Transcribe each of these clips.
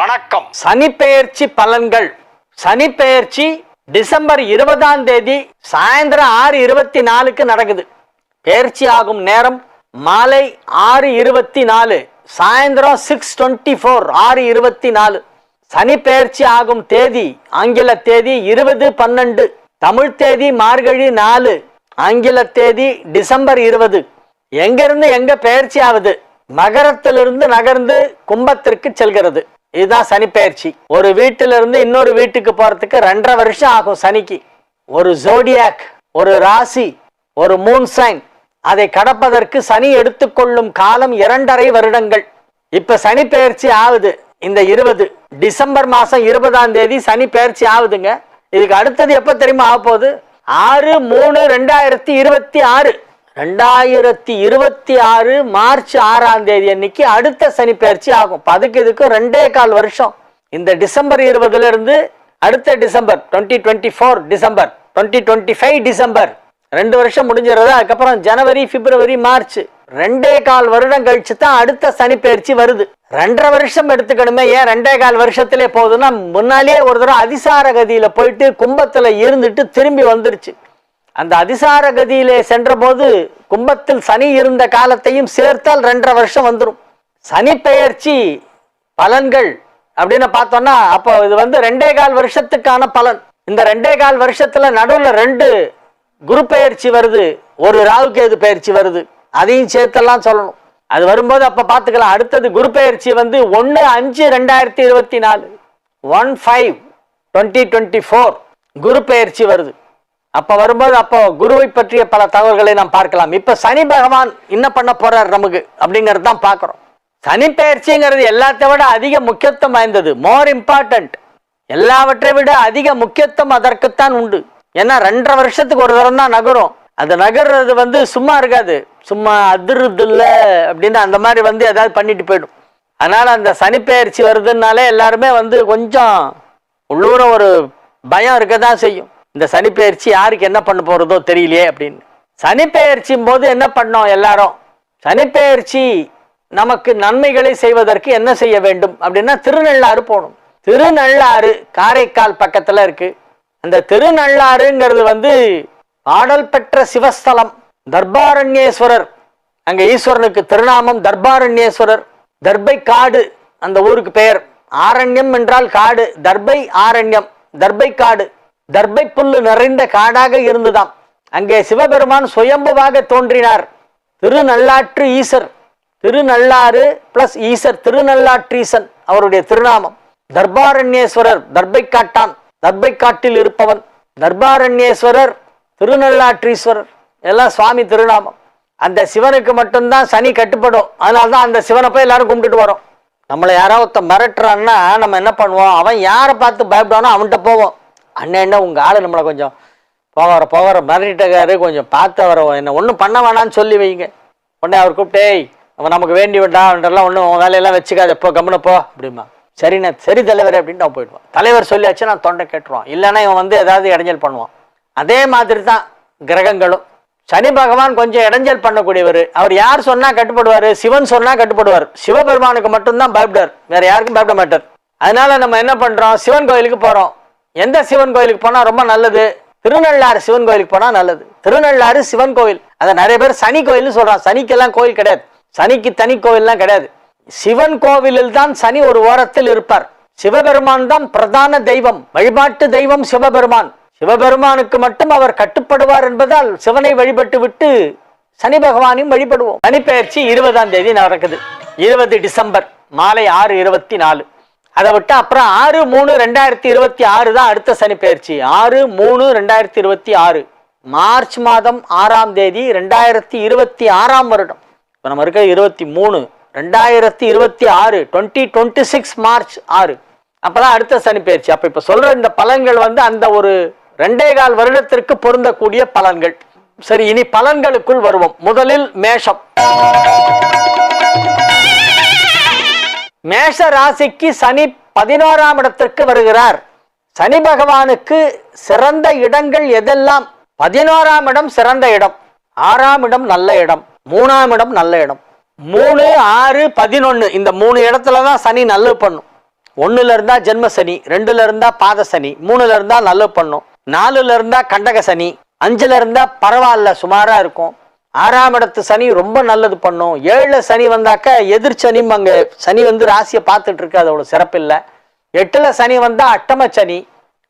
வணக்கம். சனி பெயர்ச்சி பலன்கள். சனி பெயர்ச்சி டிசம்பர் இருபதாம் தேதி சாயந்தரம் ஆறு இருபத்தி நாலுக்கு நடக்குது. பெயர்ச்சி ஆகும் நேரம் மாலை ஆறு இருபத்தி நாலு சாயந்தரம் சிக்ஸ் டுவெண்ட்டி ஃபோர் ஆறு இருபத்தி நாலு. சனி பெயர்ச்சி ஆகும் தேதி ஆங்கில தேதி இருபது பன்னெண்டு தமிழ் தேதி மார்கழி நாலு ஆங்கில தேதி டிசம்பர் இருபது. எங்கிருந்து எங்க பெயர்ச்சி ஆகுது? மகரத்திலிருந்து நகர்ந்து கும்பத்திற்கு செல்கிறது. இதுதான் சனிப்பெயர்ச்சி ஒரு வீட்டுல இருந்து இன்னொரு வீட்டுக்கு போறதுக்கு ரெண்டரை வருஷம் ஆகும் சனிக்கு. ஒரு ஜோடியாக் ஒரு ராசி ஒரு மூன் சைன் அதை கடப்பதற்கு சனி எடுத்துக்கொள்ளும் காலம் இரண்டரை வருடங்கள். இப்ப சனி பெயர்ச்சி ஆகுது இந்த இருபது. டிசம்பர் மாசம் இருபதாம் தேதி சனி பெயர்ச்சி ஆகுதுங்க. இதுக்கு அடுத்தது எப்ப தெரியுமா ஆக போகுது ஆறு மூணு ரெண்டாயிரத்தி இருபத்தி ஆறு. ரெண்டாயிரத்தி இருபத்தி ஆறு மார்ச் ஆறாம் தேதி அன்னைக்கு அடுத்த சனி பயிற்சி ஆகும். அதுக்கு இதுக்கும் ரெண்டே கால் வருஷம். இந்த டிசம்பர் இருபதுல இருந்து அடுத்த December twenty twenty four December twenty twenty five December. ரெண்டு வருஷம் முடிஞ்சிருது அதுக்கப்புறம் ஜனவரி பிப்ரவரி மார்ச். ரெண்டே கால் வருடம் கழிச்சு தான் அடுத்த சனி பயிற்சி வருது. ரெண்டரை வருஷம் எடுத்துக்கணுமே ஏன் ரெண்டே கால் வருஷத்திலே போகுதுன்னா முன்னாலேயே ஒரு தடவை அதிசார கதியில போயிட்டு கும்பத்துல இருந்துட்டு திரும்பி வந்துருச்சு. அந்த அதிசார கதியிலே சென்றபோது கும்பத்தில் சனி இருந்த காலத்தையும் சேர்த்தால் ரெண்டரை வருஷம் வந்துடும் சனி பெயர்ச்சி பலன்கள் அப்படின்னு பார்த்தோம்னா அப்போ இது வந்து ரெண்டே கால் வருஷத்துக்கான பலன். இந்த ரெண்டே கால் வருஷத்துல நடுவில் ரெண்டு குரு பெயர்ச்சி வருது ஒரு ராகுகேது பெயர்ச்சி வருது. அதையும் சேர்த்தெல்லாம் சொல்லணும். அது வரும்போது அப்போ பார்த்துக்கலாம். அடுத்தது குரு பெயர்ச்சி வந்து ஒன்று அஞ்சு ரெண்டாயிரத்தி இருபத்தி நாலு one five twenty twenty four குரு பெயர்ச்சி வருது. அப்ப வரும்போது அப்போ குருவை பற்றிய பல தகவல்களை நாம் பார்க்கலாம். இப்ப சனி பகவான் என்ன பண்ண போறார் நமக்கு? அப்படிங்கறது தான் பார்க்குறோம். சனி பயிற்சிங்கிறது எல்லாத்தை விட அதிக முக்கியத்துவம் வாய்ந்தது. மோர் இம்பார்ட்டன்ட் எல்லாவற்றை விட அதிக முக்கியத்துவம் அதற்குத்தான் உண்டு. ஏன்னா ரெண்டரை வருஷத்துக்கு ஒரு தரம் தான் நகரும். அது நகர்றது வந்து சும்மா இருக்காது. சும்மா அதிர்றது இல்லை அப்படின்னு அந்த மாதிரி வந்து ஏதாவது பண்ணிட்டு போயிடும். அதனால அந்த சனி பெயர்ச்சி வருதுன்னாலே எல்லாருமே வந்து கொஞ்சம் உள்ளூர ஒரு பயம் இருக்க தான் செய்யும். இந்த சனிப்பெயர்ச்சி யாருக்கு என்ன பண்ண போறதோ தெரியலையே அப்படின்னு. சனிப்பெயர்ச்சியும் போது என்ன பண்ணோம் எல்லாரும்? சனிப்பெயர்ச்சி நமக்கு நன்மைகளை செய்வதற்கு என்ன செய்ய வேண்டும் அப்படின்னா திருநள்ளாறு போகணும். திருநள்ளாறு காரைக்கால் பக்கத்துல இருக்கு. அந்த திருநள்ளாறுங்கிறது வந்து பாடல் பெற்ற சிவஸ்தலம் தர்பாரண்யேஸ்வரர். அங்க ஈஸ்வரனுக்கு திருநாமம் தர்பாரண்யேஸ்வரர். தர்பை காடு அந்த ஊருக்கு பெயர். ஆரண்யம் என்றால் காடு தர்பை ஆரண்யம் தர்பை காடு. தர்பை புல்லு நிறைந்த காடாக இருந்துதாம். அங்கே சிவபெருமான் சுயம்புவாக தோன்றினார். திருநள்ளாற்று ஈசர். திருநள்ளாறு பிளஸ் ஈசர் திருநள்ளாற்றீசன் அவருடைய திருநாமம். தர்பாரண்யேஸ்வரர் தர்பை காட்டான். தர்பை காட்டில் இருப்பவன் தர்பாரண்யேஸ்வரர் திருநள்ளாற்றீஸ்வரர். எல்லாம் சுவாமி திருநாமம். அந்த சிவனுக்கு மட்டும்தான் சனி கட்டுப்படும். அதனால தான் அந்த சிவனை போய் எல்லாரும் கும்பிட்டுட்டு வரோம். நம்மளை யாராவது மிரட்டுறான்னா நம்ம என்ன பண்ணுவோம்? அவன் யாரை பார்த்து பயப்படுவானோ அவன்கிட்ட போவோம். அண்ணன் என்ன உங்க நம்மளை கொஞ்சம் போகிற போகிற மிரட்டிட்டக்காரு கொஞ்சம் பார்த்து அவரை என்ன ஒன்றும் பண்ண வேணாம்னு சொல்லி வைங்க. உடனே அவர் கூப்பிட்டேய் அவன் நமக்கு வேண்டி விட்டான்றெல்லாம் ஒன்றும் உன் வேலையெல்லாம் வச்சுக்காத போ கம்முனப்போ அப்படிமா சரிண்ணே சரி தலைவர் அப்படின்ட்டு அவன் போயிடுவான். தலைவர் சொல்லியாச்சு நான் தொண்டை கேட்டுருவான் இல்லைன்னா இவன் வந்து ஏதாவது இடைஞ்சல் பண்ணுவான். அதே மாதிரி தான் கிரகங்களும். சனி பகவான் கொஞ்சம் இடைஞ்சல் பண்ணக்கூடியவர். அவர் யார் சொன்னால் கட்டுப்படுவார்? சிவன் சொன்னால் கட்டுப்படுவார். சிவபெருமானுக்கு மட்டும்தான் பயப்படுவார். வேற யாருக்கும் பயப்பட மாட்டார். அதனால நம்ம என்ன பண்ணுறோம் சிவன் கோயிலுக்கு போகிறோம் எந்த சிவன் கோயிலுக்கு போனால் ரொம்ப நல்லது? திருநள்ளாறு சிவன் கோயிலுக்கு போனால் நல்லது. திருநள்ளாறு சிவன் கோயில். அதை நிறைய பேர் சனி கோயில்னு சொல்கிறான் சனிக்கெல்லாம் கோயில் கிடையாது. சனிக்கு தனி கோயில்லாம் கிடையாது. சிவன் கோவிலில் தான் சனி ஒரு ஓரத்தில் இருப்பார். சிவபெருமான் தான் பிரதான தெய்வம். வழிபாட்டு தெய்வம் சிவபெருமான். சிவபெருமானுக்கு மட்டும் அவர் கட்டுப்படுவார் என்பதால் சிவனை வழிபட்டு விட்டு சனி பகவானையும் வழிபடுவோம். சனிப்பெயர்ச்சி இருபதாம் தேதி நடக்குது. இருபது டிசம்பர் மாலை ஆறு இருபத்தி நாலு. அதை விட்டு அப்புறம் ஆறு மூணு ரெண்டாயிரத்தி இருபத்தி ஆறு தான் அடுத்த சனிப்பெயர்ச்சி ஆறு மூணு ரெண்டாயிரத்தி இருபத்தி ஆறு. மார்ச் மாதம் ஆறாம் தேதி ரெண்டாயிரத்தி இருபத்தி ஆறாம் வருடம். இப்போ நம்ம இருக்க இருபத்தி மூணு ரெண்டாயிரத்தி இருபத்தி ஆறு டுவெண்ட்டி டுவெண்ட்டி சிக்ஸ் மார்ச் ஆறு. அப்பதான் அடுத்த சனி பயிற்சி. அப்போ இப்போ சொல்கிற இந்த பலன்கள் வந்து அந்த ஒரு ரெண்டே கால் வருடத்திற்கு பொருந்தக்கூடிய பலன்கள். சரி இனி பலன்களுக்குள் வருவோம். முதலில் மேஷம். மேஷ ராசிக்கு சனி பதினோராம் இடத்திற்கு வருகிறார். சனி பகவானுக்கு சிறந்த இடங்கள் எதெல்லாம்? பதினோராம் இடம் சிறந்த இடம். ஆறாம் இடம் நல்ல இடம். மூணாம் இடம் நல்ல இடம். மூணு ஆறு பதினொன்று இந்த மூணு இடத்துல தான் சனி நல்லது பண்ணும். ஒன்றுல இருந்தா ஜென்ம சனி ரெண்டுல இருந்தா பாத சனி மூணுல இருந்தா நல்லது பண்ணும். நாலுல இருந்தா கண்டக சனி அஞ்சுல இருந்தா பரவாயில்ல சுமாரா இருக்கும். ஆறாம் இடத்து சனி ரொம்ப நல்லது பண்ணும். ஏழுல சனி வந்தாக்க எதிர் சனி அங்க சனி வந்து ராசியை பார்த்துட்டு இருக்கு அதோட சிறப்பில்லை. எட்டுல சனி வந்தா அட்டம சனி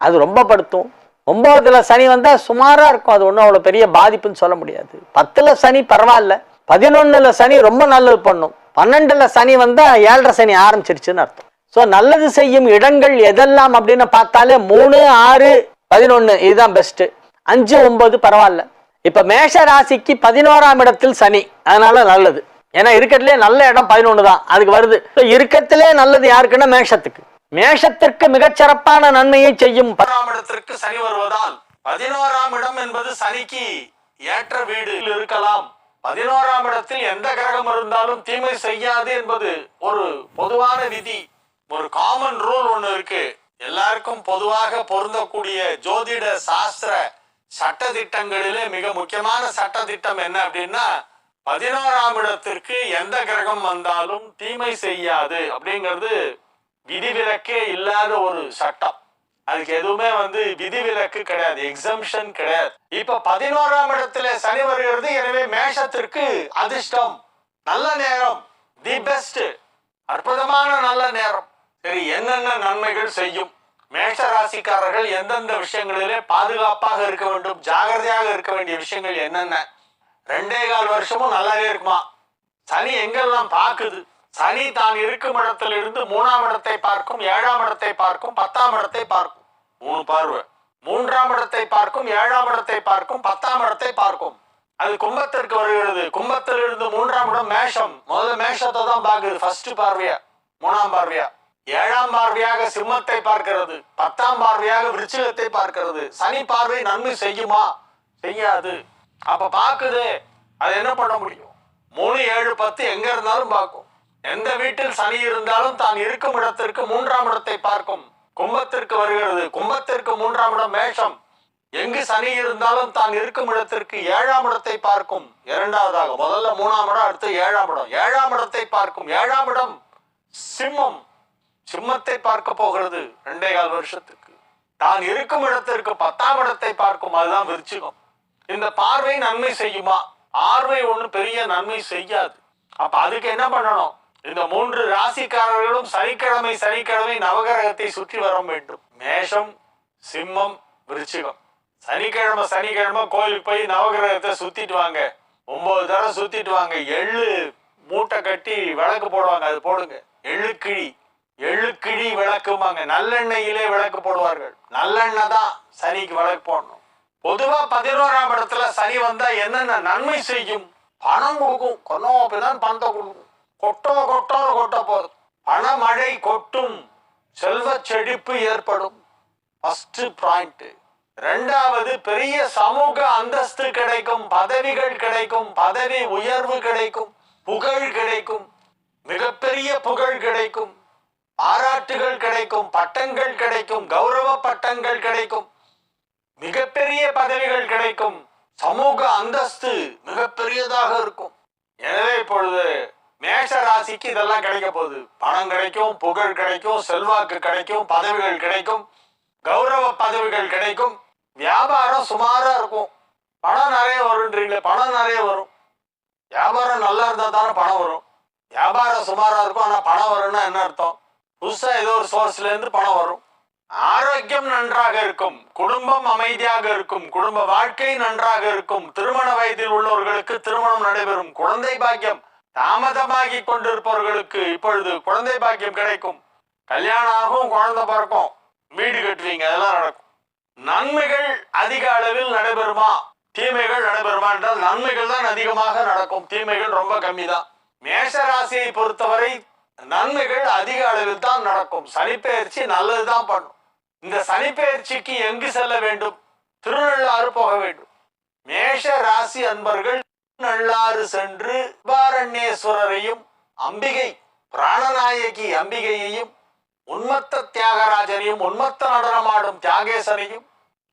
அது ரொம்ப படுத்தும். ஒன்பதுல சனி வந்தா சுமாரா இருக்கும் அது ஒன்றும் அவ்வளோ பெரிய பாதிப்புன்னு சொல்ல முடியாது. பத்துல சனி பரவாயில்ல பதினொன்னுல சனி ரொம்ப நல்லது பண்ணும். பன்னெண்டுல சனி வந்தா ஏழரை சனி ஆரம்பிச்சிருச்சுன்னு அர்த்தம். ஸோ நல்லது செய்யும் இடங்கள் எதெல்லாம் அப்படின்னு பார்த்தாலே மூணு ஆறு பதினொன்னு இதுதான் பெஸ்ட் அஞ்சு ஒன்பது பரவாயில்ல. இப்போ மேஷ ராசிக்கு பதினோராம் இடத்தில் சனி. அதனால நல்லது. ஏன்னா இருக்கத்திலே நல்ல இடம் பதினொன்று தான். அதுக்கு வருது. இப்போ இருக்கத்திலே நல்லது யாருக்குன்னா மேஷத்துக்கு. மேஷத்திற்கு மிகச்சிறப்பான நன்மையை செய்யும் பதினோராம் இடத்திற்கு சனி வருவதால் பதினோராம் இடம் என்பது சனிக்கு ஏற்ற வீடு இருக்கலாம். பதினோராம் இடத்தில் எந்த கிரகம் இருந்தாலும் தீமை செய்யாது என்பது ஒரு பொதுவான விதி. ஒரு காமன் ரூல் ஒன்று இருக்கு. எல்லாருக்கும் பொதுவாக பொருந்தக்கூடிய ஜோதிட சாஸ்திர சட்ட திட்டங்களிலே மிக முக்கியமான சட்ட திட்டம் என்ன அப்படின்னா பதினோராம் இடத்திற்கு எந்த கிரகம் வந்தாலும் தீமை செய்யாது அப்படிங்கிறது விதிவிலக்கே இல்லாத ஒரு சட்டம். அதுக்கு எதுவுமே வந்து விதிவிலக்கு கிடையாது எக்ஸம்ஷன் கிடையாது. இப்ப பதினோராம் இடத்துல சனி வருகிறது எனவே மேஷத்திற்கு அதிர்ஷ்டம். நல்ல நேரம் தி பெஸ்ட் அற்புதமான நல்ல நேரம். சரி என்னென்ன நன்மைகள் செய்யும்? மேஷ ராசிக்காரர்கள் எந்தெந்த விஷயங்களிலே பாதுகாப்பாக இருக்க வேண்டும் ஜாகிரதையாக இருக்க வேண்டிய விஷயங்கள் என்னென்ன? ரெண்டே கால் வருஷமும் நல்லாவே இருக்குமா? சனி எங்கெல்லாம் பார்க்குது சனி தான் இருக்கும் இடத்திலிருந்து மூணாம் இடத்தை பார்க்கும் ஏழாம் இடத்தை பார்க்கும் பத்தாம் இடத்தை பார்க்கும். மூணு பார்வை. மூன்றாம் இடத்தை பார்க்கும் ஏழாம் இடத்தை பார்க்கும் பத்தாம் இடத்தை பார்க்கும். அது கும்பத்திற்கு வருகிறது. கும்பத்திலிருந்து மூன்றாம் இடம் மேஷம். முதல்ல மேஷத்தை தான் பார்க்குது ஃபர்ஸ்ட் பார்வையா. மூணாம் பார்வையா. ஏழாம் பார்வையாக சிம்மத்தை பார்க்கிறது பத்தாம் பார்வையாக விருச்சிகத்தை பார்க்கிறது. சனி பார்வை நன்மை செய்யுமா? செய்யாது. அப்ப பாக்குது அது என்ன பண்ண முடியும்? மூணு ஏழு பத்து எங்க இருந்தாலும் பார்க்கும். எந்த வீட்டில் சனி இருந்தாலும் தான் இருக்கும் இடத்திற்கு மூன்றாம் இடத்தை பார்க்கும். கும்பத்திற்கு வருகிறது. கும்பத்திற்கு மூன்றாம் இடம் மேஷம். எங்கு சனி இருந்தாலும் தான் இருக்கும் இடத்திற்கு ஏழாம் இடத்தை பார்க்கும். இரண்டாவதாக முதல்ல மூணாம் இடம் அடுத்து ஏழாம் இடம். ஏழாம் இடத்தை பார்க்கும். ஏழாம் இடம் சிம்மம். சிம்மத்தை பார்க்க போகிறது ரெண்டே கால் வருஷத்துக்கு. தான் இருக்கும் இடத்திற்கு பத்தாம் இடத்தை பார்க்கும் அதுதான் விருச்சிகம். இந்த பார்வை நன்மை செய்யுமா? ஆர்வை ஒண்ணு பெரிய நன்மை செய்யாது. அப்ப அதுக்கு என்ன பண்ணணும்? இந்த மூன்று ராசிக்காரர்களும் சனிக்கிழமை சனிக்கிழமை நவகிரகத்தை சுற்றி வர வேண்டும். மேஷம் சிம்மம் விருச்சிகம். சனிக்கிழமை சனிக்கிழமை கோயிலுக்கு போய் நவகிரகத்தை சுத்திட்டு வாங்க. ஒன்பது தடவை சுத்திட்டு வாங்க. எள்ளு மூட்டை கட்டி விளக்கு போடுவாங்க அது போடுங்க. கிழி எழுக்கிழி விளக்குமாங்க. நல்லெண்ணெயிலே விளக்கு போடுவார்கள். நல்லெண்ணெய் தான் சனிக்கு விளக்கு போடணும். பொதுவா பதினோராம் இடத்துல சனி வந்தா என்னென்ன நன்மை செய்யும்? பணம் கொடுக்கும். கொன்னோம் தான் பணத்தை கொடுக்கும். கொட்டோ கொட்டோன்னு கொட்ட போகுது பணமழை கொட்டும். செல்வ செழிப்பு ஏற்படும். ஃபர்ஸ்ட் பாயிண்ட் ரெண்டாவது பெரிய சமூக அந்தஸ்து கிடைக்கும். பதவிகள் கிடைக்கும். பதவி உயர்வு கிடைக்கும். புகழ் கிடைக்கும். மிகப்பெரிய புகழ் கிடைக்கும். பாராட்டுகள் கிடைக்கும் பட்டங்கள் கிடைக்கும் கௌரவ பட்டங்கள் கிடைக்கும் மிகப்பெரிய பதவிகள் கிடைக்கும் சமூக அந்தஸ்து மிகப்பெரியதாக இருக்கும். எனவே இப்பொழுது மேஷ ராசிக்கு இதெல்லாம் கிடைக்க போகுது. பணம் கிடைக்கும் புகழ் கிடைக்கும் செல்வாக்கு கிடைக்கும் பதவிகள் கிடைக்கும் கௌரவ பதவிகள் கிடைக்கும். வியாபாரம் சுமாரா இருக்கும். பணம் நிறைய வரும்ன்றீங்களே பணம் நிறைய வரும். வியாபாரம் நல்லா இருந்தால் தானே பணம் வரும். வியாபாரம் சுமாரா இருக்கும் ஆனால் பணம் வரும்னா என்ன அர்த்தம்? புதுசா ஏதோ ஒரு சோர்ஸ்ல இருந்து பணம் வரும். ஆரோக்கியம் நன்றாக இருக்கும். குடும்பம் அமைதியாக இருக்கும். குடும்ப வாழ்க்கை நன்றாக இருக்கும். திருமண வயதில் உள்ளவர்களுக்கு திருமணம் நடைபெறும். குழந்தை பாக்கியம் தாமதமாகி கொண்டிருப்பவர்களுக்கு இப்பொழுது குழந்தை பாக்கியம் கிடைக்கும். கல்யாணம் ஆகும் குழந்தை பிறக்கும். வீடு கட்டுவீங்க அதெல்லாம் நடக்கும். நன்மைகள் அதிக அளவில் நடைபெறுமா? தீமைகள் நடைபெறுமா என்றால் நன்மைகள் தான் அதிகமாக நடக்கும். தீமைகள் ரொம்ப கம்மி தான் மேஷ ராசியை பொறுத்தவரை நன்மைகள் அதிக அளவில் தான் நடக்கும். சனிப்பெயர்ச்சி நல்லதுதான் பண்ணும். இந்த சனிப்பெயர்ச்சிக்கு எங்கு செல்ல வேண்டும்? திருநள்ளாறு போக வேண்டும். மேஷ ராசி அன்பர்கள் நள்ளாறு சென்று பாரண்யேஸ்வரரையும் அம்பிகை பிராணநாயகி அம்பிகையையும் உன்மத்த தியாகராஜனையும் உன்மத்த நடனமாடும் தியாகேசனையும்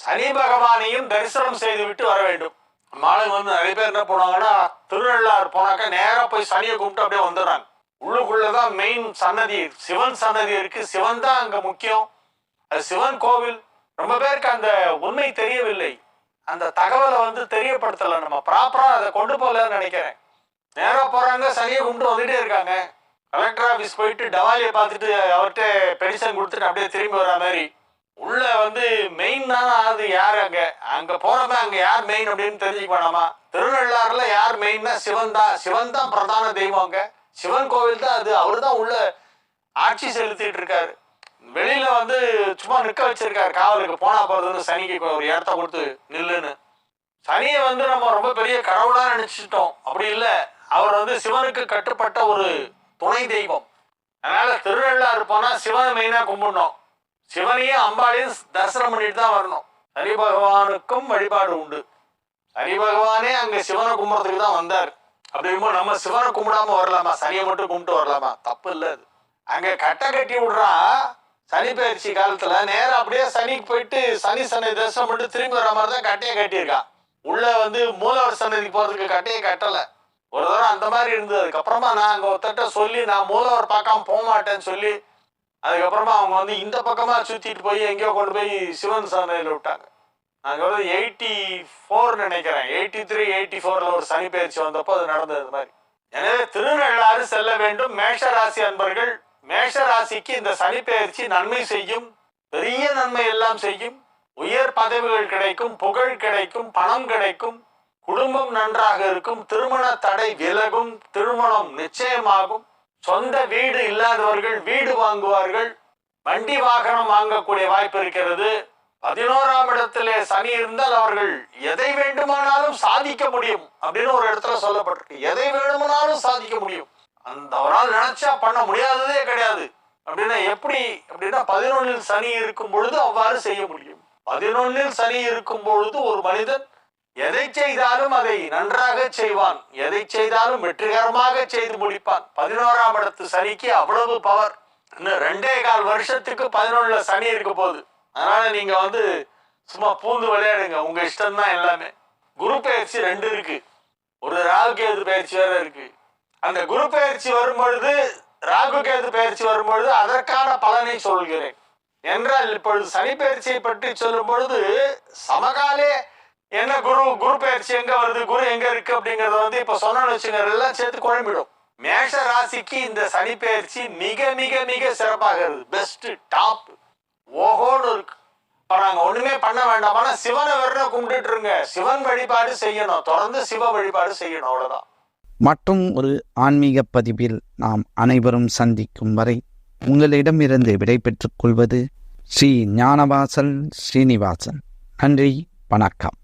சனி பகவானையும் தரிசனம் செய்துவிட்டு வர வேண்டும். மாலை வந்து நிறைய பேர் என்ன போனாங்கன்னா திருநள்ளாறு போனாக்க நேராக போய் சனியை கும்பிட்டு அப்படியே வந்துடுறாங்க. உள்ளுக்குள்ளதான் மெயின் சன்னதி சிவன் சன்னதி இருக்கு. சிவன் தான் அங்க முக்கியம். அது சிவன் கோவில். ரொம்ப பேருக்கு அந்த உண்மை தெரியவில்லை. அந்த தகவலை வந்து தெரியப்படுத்தல நம்ம. ப்ராப்பரா அதை கொண்டு போகலன்னு நினைக்கிறேன். நேரா போறாங்க சனியை கும்பிட்டு வந்துட்டே இருக்காங்க. கலெக்டர் ஆஃபீஸ் போயிட்டு டவாலியை பார்த்துட்டு அவர்கிட்ட பெடிஷன் கொடுத்துட்டு அப்படியே திரும்பி வர மாதிரி. உள்ள வந்து மெயின் தானே அது யார் அங்க? அங்க போறவன் அங்க யார் மெயின் அப்படின்னு தெரிஞ்சுக்க வேணாமா? திருநள்ளாறுல யார் மெயின்னா சிவன் தான். சிவன் தான் பிரதான தெய்வம் அங்க. சிவன் கோவில் தான் அது. அவர் தான் உள்ள ஆட்சி செலுத்திட்டு இருக்காரு. வெளியில வந்து சும்மா நிக்க வச்சிருக்காரு. காவலுக்கு போனா போறதுன்னு சனிக்கு ஒரு இடத்த கொடுத்து நில்லுன்னு. சனியை வந்து நம்ம ரொம்ப பெரிய கடவுளா நினைச்சிட்டோம். அப்படி இல்லை. அவர் வந்து சிவனுக்கு கட்டுப்பட்ட ஒரு துணை தெய்வம். அதனால திருநள்ளாறு போனா சிவனை மெயினா கும்பிடணும். சிவனையும் அம்பாளையும் தரிசனம் பண்ணிட்டு தான் வரணும். சனி பகவானுக்கும் வழிபாடு உண்டு. சனி பகவானே அங்க சிவனை கும்பிட்றதுக்கு தான் வந்தார். அப்படிங்கும்போது நம்ம சிவனை கும்பிடாம வரலாமா? சனியை மட்டும் கும்பிட்டு வரலாமா? தப்பு இல்லை அது. அங்க கட்டை கட்டி விடுறா சனி பயிற்சி காலத்துல நேரம் அப்படியே சனிக்கு போயிட்டு சனி சனி தரிசனம் மட்டும் திரும்பி வர மாதிரி தான் கட்டையை கட்டியிருக்கான் உள்ள வந்து மூலவர் சன்னதிக்கு போறதுக்கு கட்டையை கட்டல. ஒரு தடவை அந்த மாதிரி இருந்தது. அதுக்கப்புறமா நான் அங்க ஒருத்தட்ட சொல்லி நான் மூலவர் பார்க்காம போக மாட்டேன்னு சொல்லி அதுக்கப்புறமா அவங்க வந்து இந்த பக்கமா சுத்திட்டு போய் எங்கேயோ கொண்டு போய் சிவன் சன்னதியில விட்டாங்க. நாங்க வந்து எயிட்டி ஃபோர் நினைக்கிறேன். எயிட்டி த்ரீ எயிட்டி ஃபோர்ல ஒரு சனி பயிற்சி வந்தப்போ அது நடந்தது மாதிரி. எனவே திருநள்ளாறு செல்ல வேண்டும். மேஷ ராசி அன்பர்கள் மேஷ ராசிக்கு இந்த சனி பயிற்சி நன்மை செய்யும். பெரிய நன்மை எல்லாம் செய்யும். உயர் பதவிகள் கிடைக்கும் புகழ் கிடைக்கும் பணம் கிடைக்கும். குடும்பம் நன்றாக இருக்கும். திருமண தடை விலகும். திருமணம் நிச்சயமாகும். சொந்த வீடு இல்லாதவர்கள் வீடு வாங்குவார்கள். வண்டி வாகனம் வாங்கக்கூடிய வாய்ப்பு இருக்கிறது. பதினோராம் இடத்திலே சனி இருந்தால் அவர்கள் எதை வேண்டுமானாலும் சாதிக்க முடியும் அப்படின்னு ஒரு இடத்துல சொல்லப்பட்டிருக்கு. எதை வேண்டுமானாலும் சாதிக்க முடியும். அந்த அவரால் நினைச்சா பண்ண முடியாததே கிடையாது. அப்படின்னா எப்படி? அப்படின்னா பதினொன்னில் சனி இருக்கும் பொழுது அவ்வாறு செய்ய முடியும். பதினொன்னில் சனி இருக்கும் பொழுது ஒரு மனிதன் எதை செய்தாலும் அதை நன்றாக செய்வான். எதை செய்தாலும் வெற்றிகரமாக செய்து முடிப்பான். பதினோராம் இடத்து சனிக்கு அவ்வளவு பவர் இன்னும் ரெண்டே கால் வருஷத்துக்கு பதினொன்னுல சனி இருக்க போகுது. அதனால நீங்க வந்து சும்மா பூந்து விளையாடுங்க. உங்க இஷ்டம் தான் எல்லாமே. குரு பயிற்சி ரெண்டு இருக்கு. ஒரு ராகு கேது பயிற்சி வேற இருக்கு. அந்த குரு பயிற்சி வரும்பொழுது ராகு கேது பயிற்சி வரும்பொழுது அதற்கான பலனை சொல்கிறேன். என்றால் இப்பொழுது சனி பயிற்சியை பற்றி சொல்லும் பொழுது சமகாலே என்ன குரு குரு பயிற்சி எங்க வருது குரு எங்க இருக்கு அப்படிங்கறத வந்து இப்ப சொன்னோம்னு வச்சுங்க எல்லாம் சேர்த்து குழம்பிடும். மேஷ ராசிக்கு இந்த சனி பயிற்சி மிக மிக மிக சிறப்பாக இருக்கு பெஸ்ட் டாப் ஓஹோன்னு இருக்கு. இப்ப நாங்க ஒண்ணுமே பண்ண வேண்டாம். ஆனா சிவனை வெறும் கும்பிட்டுட்டு இருங்க. சிவன் வழிபாடு செய்யணும். தொடர்ந்து சிவ வழிபாடு செய்யணும். அவ்வளவுதான். மற்றும் ஒரு ஆன்மீக பதிவில் நாம் அனைவரும் சந்திக்கும் வரை உங்களிடமிருந்து விடைபெற்றுக் கொள்வது ஸ்ரீ ஞானவாசல் ஸ்ரீனிவாசன். நன்றி. வணக்கம்.